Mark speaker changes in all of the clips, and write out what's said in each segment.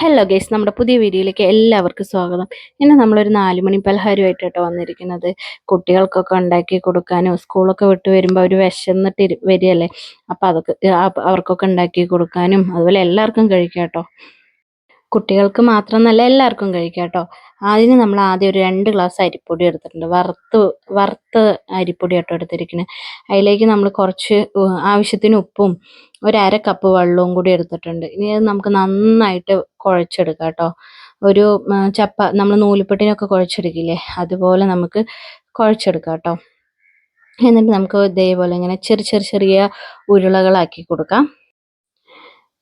Speaker 1: Hello guys നമ്മുടെ പുതിയ വീഡിയോയിലേക്ക് എല്ലാവർക്കും സ്വാഗതം. ഇന്ന് നമ്മളൊരു നാലുമണി പലഹാരമായിട്ട് കേട്ടോ വന്നിരിക്കുന്നത്. കുട്ടികൾക്കൊക്കെ ഉണ്ടാക്കി കൊടുക്കാനും സ്കൂളൊക്കെ വിട്ട് വരുമ്പോൾ അവർ വിശന്നിട്ട് വരികയല്ലേ? അപ്പം അതൊക്കെ അവർക്കൊക്കെ ഉണ്ടാക്കി കൊടുക്കാനും അതുപോലെ എല്ലാവർക്കും കഴിക്കാം കേട്ടോ കുട്ടികൾക്ക് മാത്രമെന്നല്ല എല്ലാവർക്കും കഴിക്കാം കേട്ടോ അതിന് നമ്മൾ ആദ്യം ഒരു രണ്ട് ഗ്ലാസ് അരിപ്പൊടി എടുത്തിട്ടുണ്ട്. വറുത്ത് വറുത്ത അരിപ്പൊടി ആട്ടോ എടുത്തിരിക്കുന്നത് അതിലേക്ക് നമ്മൾ കുറച്ച് ആവശ്യത്തിന് ഉപ്പും ഒരു അര കപ്പ് വെള്ളവും കൂടി എടുത്തിട്ടുണ്ട്. ഇനി അത് നമുക്ക് നന്നായിട്ട് കുഴച്ചെടുക്കാം കേട്ടോ. ഒരു ചപ്പ നമ്മൾ നൂലിപ്പട്ടിനൊക്കെ കുഴച്ചെടുക്കില്ലേ? അതുപോലെ നമുക്ക് കുഴച്ചെടുക്കാം കേട്ടോ. എന്നിട്ട് നമുക്ക് ഇതേപോലെ ഇങ്ങനെ ചെറിയ ചെറിയ ചെറിയ ഉരുളകളാക്കി കൊടുക്കാം.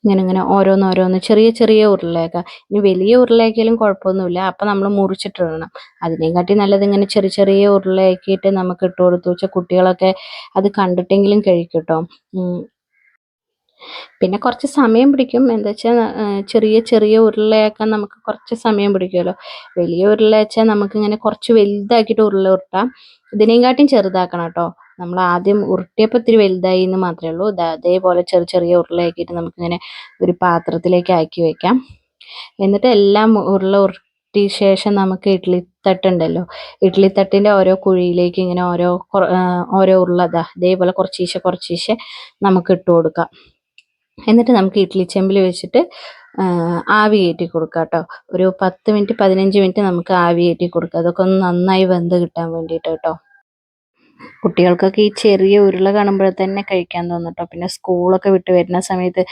Speaker 1: ഇങ്ങനെ ഇങ്ങനെ ഓരോന്ന് ഓരോന്ന് ചെറിയ ചെറിയ ഉരുളയൊക്കെ. ഇനി വലിയ ഉരുളയാക്കിയാലും കുഴപ്പമൊന്നുമില്ല. അപ്പം നമ്മൾ മുറിച്ചിട്ടിടണം. അതിനെക്കാട്ടി നല്ലത് ഇങ്ങനെ ചെറിയ ചെറിയ ഉരുളയാക്കിയിട്ട് നമുക്ക് ഇട്ട് കൊടുത്തു വെച്ചാൽ കുട്ടികളൊക്കെ അത് കണ്ടിട്ടെങ്കിലും കഴിക്കട്ടോ. പിന്നെ കുറച്ച് സമയം പിടിക്കും. എന്താ വെച്ചാൽ ചെറിയ ചെറിയ ഉരുളയാക്കാൻ നമുക്ക് കുറച്ച് സമയം പിടിക്കുമല്ലോ. വലിയ ഉരുള വെച്ചാൽ നമുക്ക് ഇങ്ങനെ കുറച്ച് വലുതാക്കിയിട്ട് ഉരുള ഉരുട്ടാം. ഇതിനെക്കാട്ടിയും ചെറുതാക്കണം കേട്ടോ. നമ്മൾ ആദ്യം ഉരുട്ടിയപ്പോൾ ഇത്തിരി വലുതായി എന്ന് മാത്രമേ ഉള്ളൂ. അതേപോലെ ചെറിയ ചെറിയ ഉരുളയാക്കിയിട്ട് നമുക്കിങ്ങനെ ഒരു പാത്രത്തിലേക്ക് ആക്കി വെക്കാം. എന്നിട്ട് എല്ലാം ഉരുള ഉരുട്ടിയ ശേഷം നമുക്ക് ഇഡ്ഡലി തട്ടുണ്ടല്ലോ ഇഡ്ഡലി തട്ടിന്റെ ഓരോ കുഴിയിലേക്ക് ഇങ്ങനെ ഓരോ ഓരോ ഉരുള ദാ ഇതേപോലെ കുറച്ചീശെ കുറച്ചീശെ നമുക്ക് ഇട്ട് കൊടുക്കാം. എന്നിട്ട് നമുക്ക് ഇഡ്ഡലി ചെമ്പിൽ വെച്ചിട്ട് ആവി കയറ്റി കൊടുക്കാം കേട്ടോ. ഒരു പത്ത് മിനിറ്റ് പതിനഞ്ച് മിനിറ്റ് നമുക്ക് ആവി കയറ്റി കൊടുക്കാം. അതൊക്കെ ഒന്ന് നന്നായി വെന്ത് കിട്ടാൻ വേണ്ടിയിട്ട് കേട്ടോ. കുട്ടികൾക്കൊക്കെ ഈ ചെറിയ ഉരുള കാണുമ്പോൾ തന്നെ കഴിക്കാൻ തോന്നും പിന്നെ സ്കൂളൊക്കെ വിട്ട് വരുന്ന സമയത്ത്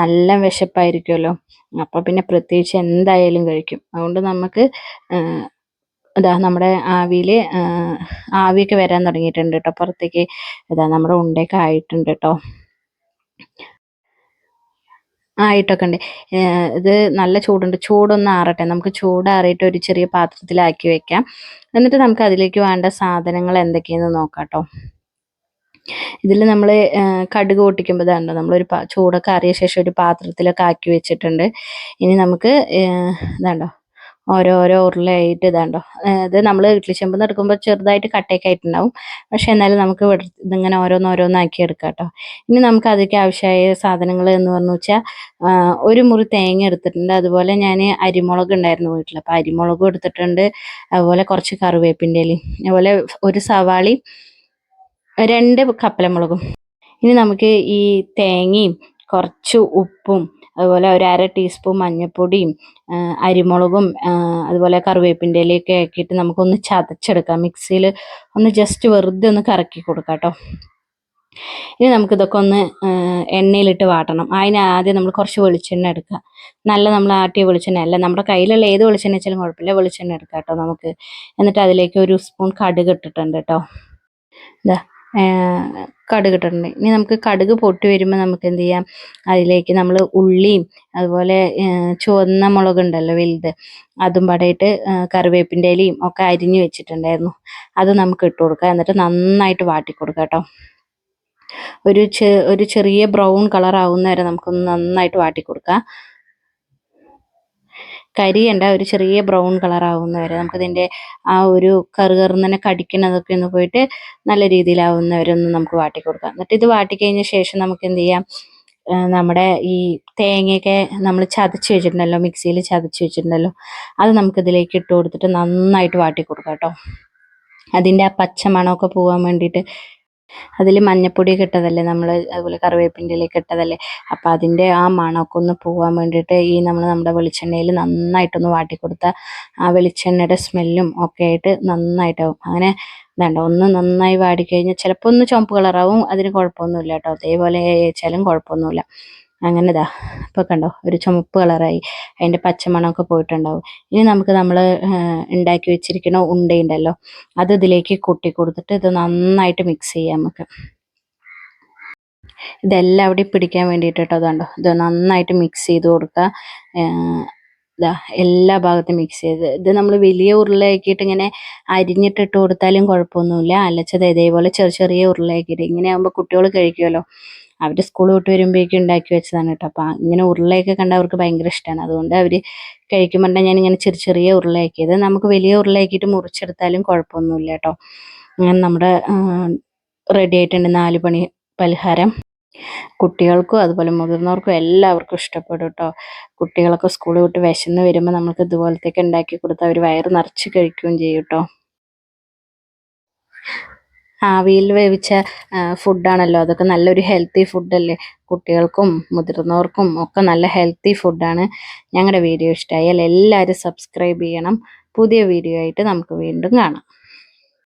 Speaker 1: നല്ല വിശപ്പായിരിക്കുമല്ലോ അപ്പോൾ പിന്നെ പ്രത്യേകിച്ച് എന്തായാലും കഴിക്കും. അതുകൊണ്ട് നമുക്ക് ഇതാ നമ്മുടെ ആവിയിൽ ആവിയൊക്കെ വരാൻ തുടങ്ങിയിട്ടുണ്ട് കേട്ടോ പുറത്തേക്ക് ഇതാ നമ്മുടെ ഉണ്ടയൊക്കെ ആയിട്ടുണ്ട് കേട്ടോ ആയിട്ടൊക്കെ ഉണ്ട്. ഇത് നല്ല ചൂടുണ്ട്. ചൂടൊന്ന് ആറട്ടെ. നമുക്ക് ചൂടാറിയിട്ട് ഒരു ചെറിയ പാത്രത്തിലാക്കി വെക്കാം. എന്നിട്ട് നമുക്ക് അതിലേക്ക് വേണ്ട സാധനങ്ങൾ എന്തൊക്കെയെന്ന് നോക്കാം ഇതിൽ നമ്മൾ കടുക് പൊട്ടിക്കുമ്പോൾ ഇതാണ്ടോ നമ്മളൊരു ചൂടൊക്കെ അറിയ ശേഷം ഒരു പാത്രത്തിലൊക്കെ ആക്കി വെച്ചിട്ടുണ്ട്. ഇനി നമുക്ക് ഇതാണ്ടോ ഓരോരോ ഉരുളയായിട്ട് ഇതാണ്ടോ. അത് നമ്മൾ ഇഡ്ലി ചെമ്പ് എടുക്കുമ്പോൾ ചെറുതായിട്ട് കട്ടയൊക്കെ ആയിട്ടുണ്ടാവും. പക്ഷെ എന്നാലും നമുക്ക് ഇതിങ്ങനെ ഓരോന്നോരോന്നാക്കി എടുക്കാം കേട്ടോ ഇനി നമുക്ക് അതിലേക്ക് ആവശ്യമായ സാധനങ്ങൾ എന്ന് പറഞ്ഞു വെച്ചാൽ ഒരു മുറി തേങ്ങ എടുത്തിട്ടുണ്ട്. അതുപോലെ ഞാൻ അരിമുളക് ഉണ്ടായിരുന്നു വീട്ടിൽ അപ്പോൾ അരിമുളകും എടുത്തിട്ടുണ്ട്. അതുപോലെ കുറച്ച് കറിവേപ്പിന്റെ ഇലയും. അതുപോലെ ഒരു സവാളി രണ്ട് കപ്പലമുളകും. ഇനി നമുക്ക് ഈ തേങ്ങയും കുറച്ച് ഉപ്പും അതുപോലെ ഒരു അര ടീസ്പൂൺ മഞ്ഞൾപ്പൊടിയും അരിമുളകും അതുപോലെ കറിവേപ്പിന്റെ ഇലയൊക്കെ ആക്കിയിട്ട് നമുക്കൊന്ന് ചതച്ചെടുക്കാം. മിക്സിയിൽ ഒന്ന് ജസ്റ്റ് വെറുതെ ഒന്ന് കറക്കി കൊടുക്കാം കേട്ടോ ഇനി നമുക്കിതൊക്കെ ഒന്ന് എണ്ണയിലിട്ട് വാട്ടണം. അതിന് ആദ്യം നമ്മൾ കുറച്ച് വെളിച്ചെണ്ണ എടുക്കുക. നല്ല നമ്മൾ ആട്ടിയ വെളിച്ചെണ്ണ അല്ല നമ്മുടെ കയ്യിലുള്ള ഏത് വെളിച്ചെണ്ണ വെച്ചാലും കുഴപ്പമില്ല. വെളിച്ചെണ്ണ എടുക്കാം കേട്ടോ നമുക്ക്. എന്നിട്ട് അതിലേക്ക് ഒരു സ്പൂൺ കടുക് ഇട്ടിട്ടുണ്ട് കേട്ടോ ഇതാ കടുക് ഇട്ടിട്ടുണ്ട്. ഇനി നമുക്ക് കടുക് പൊട്ടി വരുമ്പോൾ നമുക്ക് എന്ത് ചെയ്യാം? അതിലേക്ക് നമ്മൾ ഉള്ളിയും അതുപോലെ ചുവന്ന മുളക് ഉണ്ടല്ലോ വലുത് അതും പടയിട്ട് കറിവേപ്പിന്റെ ഇലയും ഒക്കെ അരിഞ്ഞു വെച്ചിട്ടുണ്ടായിരുന്നു. അത് നമുക്ക് ഇട്ട് കൊടുക്കുക എന്നിട്ട് നന്നായിട്ട് വാട്ടി കൊടുക്കാം കേട്ടോ. ഒരു ഒരു ചെറിയ ബ്രൗൺ കളർ ആവുന്ന വരെ നമുക്കൊന്ന് നന്നായിട്ട് വാട്ടി കൊടുക്കാം. കരിയണ്ട ഒരു ചെറിയ ബ്രൗൺ കളർ ആവുന്ന വരെ നമുക്ക് നമുക്കിതിന്റെ ആ ഒരു കറുകറുന്നനെ കടിക്കണതൊക്കെ ഒന്ന് പോയിട്ട് നല്ല രീതിയിലാവുന്ന വരെ ഒന്ന് നമുക്ക് വാട്ടി കൊടുക്കാം എന്നിട്ട് ഇത് വാട്ടി കഴിഞ്ഞ ശേഷം നമുക്ക് എന്ത് ചെയ്യാം നമ്മുടെ ഈ തേങ്ങയൊക്കെ നമ്മൾ ചതച്ച് വെച്ചിട്ടുണ്ടല്ലോ മിക്സിയിൽ ചതച്ച് വെച്ചിട്ടുണ്ടല്ലോ അത് നമുക്ക് ഇതിലേക്ക് ഇട്ട് കൊടുത്തിട്ട് നന്നായിട്ട് വാട്ടി കൊടുക്കാം കേട്ടോ. അതിന്റെ ആ പച്ച മണമൊക്കെ പോകാൻ വേണ്ടിയിട്ട് അതിൽ മഞ്ഞപ്പൊടി ഇട്ടതല്ലേ നമ്മൾ അതുപോലെ കറിവേപ്പിന്റെ ഇലയൊക്കെ ഇട്ടതല്ലേ അപ്പം അതിന്റെ ആ മണമൊക്കെ ഒന്ന് പോകാൻ വേണ്ടിയിട്ട് ഈ നമ്മൾ നമ്മുടെ വെളിച്ചെണ്ണയിൽ നന്നായിട്ടൊന്ന് വാട്ടി ആ വെളിച്ചെണ്ണയുടെ സ്മെല്ലും ഒക്കെ ആയിട്ട് നന്നായിട്ടാവും അങ്ങനെ വേണ്ട ഒന്ന് നന്നായി വാടിക്കഴിഞ്ഞാൽ ചിലപ്പോൾ ഒന്ന് ചുവപ്പ് കളറാവും അതിന് കുഴപ്പമൊന്നുമില്ല കേട്ടോ അതേപോലെ വെച്ചാലും കുഴപ്പമൊന്നുമില്ല അങ്ങനെ ഇതാ കണ്ടോ ഒരു ചുമപ്പ് കളറായി. അതിന്റെ പച്ചമണമൊക്കെ പോയിട്ടുണ്ടാവും. ഇനി നമുക്ക് നമ്മൾ ഉണ്ടാക്കി വെച്ചിരിക്കുന്ന ഉണ്ടയുണ്ടല്ലോ അത് ഇതിലേക്ക് കൂട്ടി കൊടുത്തിട്ട് ഇത് നന്നായിട്ട് മിക്സ് ചെയ്യാം നമുക്ക്. ഇതെല്ലാം അവിടെ പിടിക്കാൻ വേണ്ടിയിട്ട് കേട്ടോ അതുണ്ടോ ഇത് നന്നായിട്ട് മിക്സ് ചെയ്ത് കൊടുക്കുക. ഇതാ എല്ലാ ഭാഗത്തും മിക്സ് ചെയ്ത്. ഇത് നമ്മൾ വലിയ ഉരുളയാക്കിയിട്ട് ഇങ്ങനെ അരിഞ്ഞിട്ടിട്ട് കൊടുത്താലും കുഴപ്പമൊന്നുമില്ല. അല്ലച്ചത് ഇതേപോലെ ചെറിയ ചെറിയ ഉരുളയാക്കിയിട്ട് ഇങ്ങനെ ആകുമ്പോൾ കുട്ടികൾ കഴിക്കുമല്ലോ. അവർ സ്കൂൾ വിട്ട് വരുമ്പോഴേക്കും ഉണ്ടാക്കി വെച്ചതാണ് കേട്ടോ. അപ്പം ഇങ്ങനെ ഉരുളയൊക്കെ കണ്ട അവർക്ക് ഭയങ്കര ഇഷ്ടമാണ് അതുകൊണ്ട് അവർ കഴിക്കുമ്പോൾ ഞാൻ ഇങ്ങനെ ചെറിയ ചെറിയ ഉരുളയാക്കിയത്. നമുക്ക് വലിയ ഉരുളയാക്കിയിട്ട് മുറിച്ചെടുത്താലും കുഴപ്പമൊന്നുമില്ല കേട്ടോ. അങ്ങനെ നമ്മുടെ റെഡി ആയിട്ടുണ്ട് നാല് പണി പലഹാരം. കുട്ടികൾക്കും അതുപോലെ മുതിർന്നവർക്കും എല്ലാവർക്കും ഇഷ്ടപ്പെടും കേട്ടോ. കുട്ടികളൊക്കെ സ്കൂളിൽ വിട്ട് വിശന്ന് വരുമ്പോൾ നമ്മൾക്ക് ഇതുപോലത്തേക്ക് ഉണ്ടാക്കി കൊടുത്താൽ അവർ വയറ് നിറച്ച് കഴിക്കുകയും ചെയ്യും കേട്ടോ. ആവിയിൽ വേവിച്ച ഫുഡാണല്ലോ. അതൊക്കെ നല്ലൊരു ഹെൽത്തി ഫുഡല്ലേ. കുട്ടികൾക്കും മുതിർന്നവർക്കും ഒക്കെ നല്ല ഹെൽത്തി ഫുഡാണ് ഞങ്ങളുടെ വീഡിയോ ഇഷ്ടമായാൽ എല്ലാവരും സബ്സ്ക്രൈബ് ചെയ്യണം. പുതിയ വീഡിയോ ആയിട്ട് നമുക്ക് വീണ്ടും കാണാം.